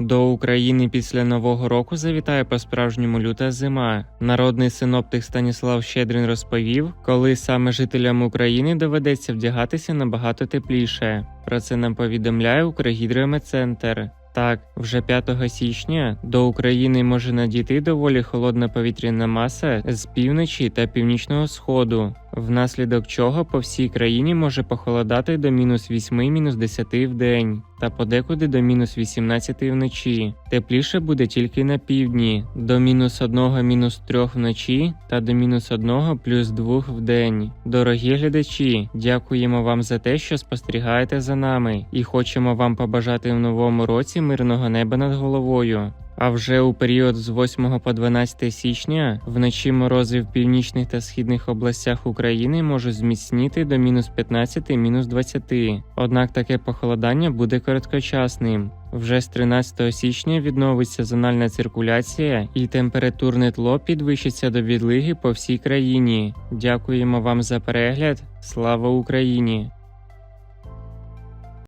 До України після нового року завітає по-справжньому люта зима. Народний синоптик Станіслав Щедрин розповів, коли саме жителям України доведеться вдягатися набагато тепліше. Про це нам повідомляє Укргідрометцентр. Так, вже 5 січня до України може надійти доволі холодна повітряна маса з півночі та північного сходу, внаслідок чого по всій країні може похолодати до мінус 8, мінус 10 в день, та подекуди до мінус 18 вночі. Тепліше буде тільки на півдні, до мінус 1, мінус 3 вночі та до мінус 1 плюс 2 в день. Дорогі глядачі, дякуємо вам за те, що спостерігаєте за нами, і хочемо вам побажати в новому році мирного неба над головою. А вже у період з 8 по 12 січня вночі морози в північних та східних областях України можуть зміцніти до мінус 15 мінус 20. Однак таке похолодання буде короткочасним. Вже з 13 січня відновиться зональна циркуляція і температурне тло підвищиться до відлиги по всій країні. Дякуємо вам за перегляд. Слава Україні!